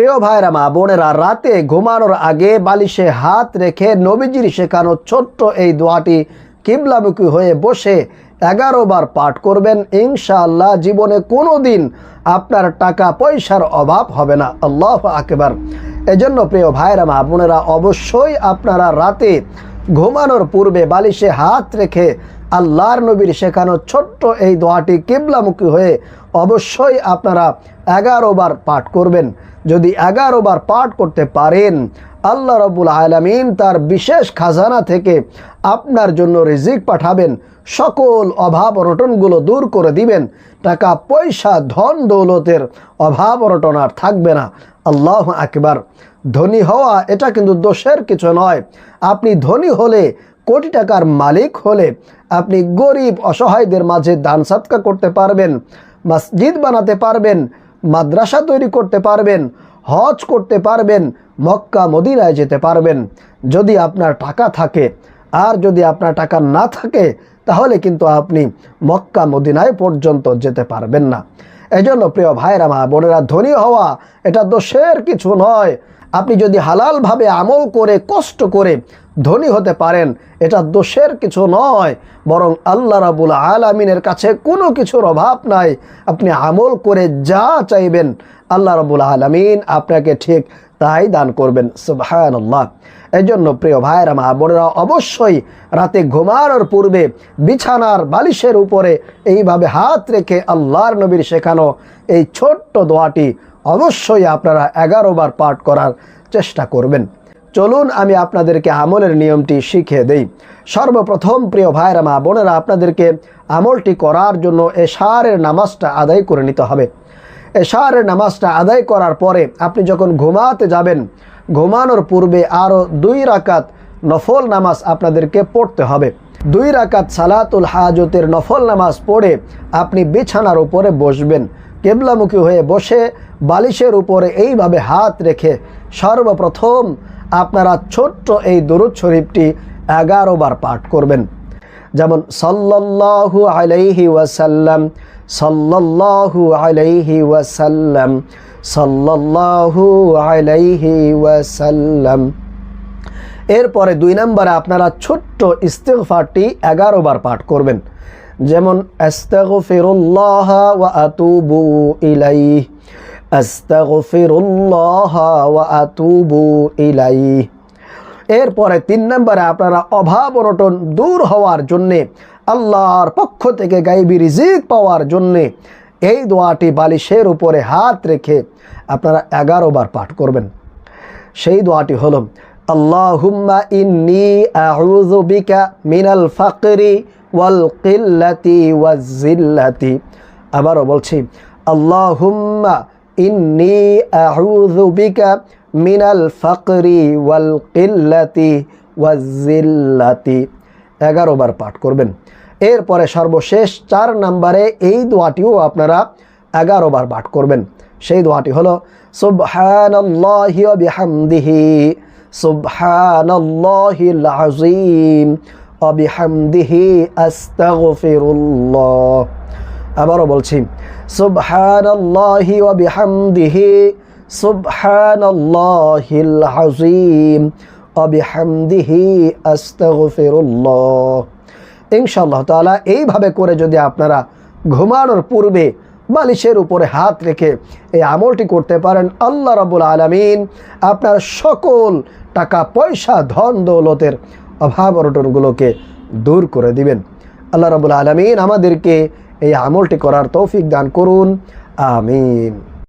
প্রিয় ভাইরা মা বোনেরা, রাতে ঘুমানোর আগে বালিশে হাত রেখে নবীজির শেখানো ছোট্ট এই দোয়াটি কিবলামুখী হয়ে বসে এগারো বার পাঠ করবেন, ইনশাআল্লাহ জীবনে কোনো দিন আপনার টাকা পয়সার অভাব হবে না। আল্লাহ আকেবার। এজন্য প্রিয় ভাইরা মা বোনেরা, অবশ্যই আপনারা রাতে ঘুমানোর পূর্বে বালিশে হাত রেখে আল্লাহর নবীর শেখানো ছোট্ট এই দোয়াটি কিবলামুখী হয়ে অবশ্যই আপনারা এগারো বার পাঠ করবেন। যদি এগারো বার পাঠ করতে পারেন, আল্লাহ রবুল আলমিন তার বিশেষ খাজানা থেকে আপনার জন্য রিজিক পাঠাবেন, সকল অভাব অনটনগুলো দূর করে দিবেন। টাকা, পয়সা, ধন, দৌলতের অভাব অনটন আর থাকবে না। আল্লাহ আকবার। ধনী হওয়া এটা কিন্তু দোষের কিছু নয়। আপনি ধনী হলে, কোটি টাকার মালিক হলে, আপনি গরিব অসহায়দের মাঝে দান সাতকা করতে পারবেন। মসজিদ বানাতে পারবেন, মাদ্রাসা তৈরি করতে পারবেন, হজ করতে পারবেন, মক্কা, মদিনায় যেতে পারবেন। যদি আপনার টাকা থাকে, আর যদি আপনার টাকা না থাকে তাহলে কিন্তু আপনি মক্কা মদিনায় পর্যন্ত যেতে পারবেন না। এজন্য প্রিয় ভাইরা মা বোনেরা, ধনী হওয়া এটা দোষের কিছু নয়। আপনি যদি হালালভাবে আমল করে, কষ্ট করে ধনী হতে পারেন, এটা দোষের কিছু নয়। বরং আল্লাহ রাবুল আলমিনের কাছে কোনো কিছুর অভাব নাই। আপনি আমল করে যা চাইবেন, আল্লাহ রাবুল আলমিন আপনাকে ঠিক তাই দান করবেন। সুবহান আল্লাহ এই জন্য প্রিয় ভাইয়েরা, মা বোনেরা, অবশ্যই রাতে ঘুমানোর পূর্বে বিছানার বালিশের উপরে এইভাবে হাত রেখে আল্লাহর নবীর শেখানো এই ছোট্ট দোয়াটি অবশ্যই আপনারা এগারো বার পাঠ করার চেষ্টা করবেন। চলুন আমি আপনাদেরকে আমলের নিয়মটি শিখিয়ে দেই। সর্বপ্রথম প্রিয় ভাইরা মা বোনেরা, আপনাদেরকে আমলটি করার জন্য এশারের নামাজটা আদায় করে নিতে হবে। এশারের নামাজটা আদায় করার পরে আপনি যখন ঘুমাতে যাবেন, ঘুমানোর পূর্বে আরও দুই রাকাত নফল নামাজ আপনাদেরকে পড়তে হবে। দুই রাকাত সালাতুল হাজতের নফল নামাজ পড়ে আপনি বিছানার উপরে বসবেন। কেবলামুখী হয়ে বসে বালিশের উপরে এইভাবে হাত রেখে সর্বপ্রথম আপনারা ছোট্ট এই দরুদ শরীফটি এগারো বার পাঠ করবেন। যেমন, সাল্লাল্লাহু আলাইহি ওয়াসাল্লাম সাল্লাল্লাহু আলাইহি ওয়াসাল্লাম, সাল্লাল্লাহু আলাইহি ওয়াসাল্লাম। এরপরে দুই নম্বরে আপনারা ছোট্ট ইস্তেগফারটি এগারো বার পাঠ করবেন। যেমন, আস্তাগফিরুল্লাহ ওয়া আতুবু ইলাইহি, আস্তাগফিরুল্লাহ ওয়া আতুবু ইলাইহি। এরপরে তিন নম্বরে আপনারা অভাব অনটন দূর হওয়ার জন্যে, আল্লাহর পক্ষ থেকে গাইবি রিজিক পাওয়ার জন্যে এই দোয়াটি বালিশের উপরে হাত রেখে আপনারা এগারো বার পাঠ করবেন। সেই দোয়াটি হল, আল্লাহুম্মা ইন্নি আউযু বিকা মিনাল ফাকরি ওয়াল কিল্লাতি ওয়াজিল্লাতি আবারও বলছি, আল্লাহুম্মা ইন্নি আউযু বিকা মিনাল ফাকরি ওয়াল কিল্লাতি ওয়াজিল্লাতি এগারো বার পাঠ করবেন। এরপরে সর্বশেষ চার নম্বরে এই দোয়াটিও আপনারা এগারো বার পাঠ করবেন। সেই দোয়াটি হলো, সুবহানাল্লাহি ওয়া বিহামদিহি, সুবহানাল্লাহিল আযীম, ওয়া বিহামদিহি আস্তাগফিরুল্লাহ। আবারও বলছি, সুবহানাল্লাহি ওয়া বিহামদিহি সুবহানাল্লাহিল আযীম ওয়া বিহামদিহি আস্তাগফিরুল্লাহ। ইনশাআল্লাহ তাআলা এইভাবে করে যদি আপনারা ঘুমানোর পূর্বে বালিশের উপরে হাত রেখে এই আমলটি করতে পারেন, আল্লাহ রাবুল আলমিন আপনার সকল টাকা, পয়সা, ধন, দৌলতের অভাব অনটনগুলোকে দূর করে দিবেন। আল্লাহ রাবুল আলমিন আমাদেরকে এই আমলটি করার তৌফিক দান করুন। আমিন।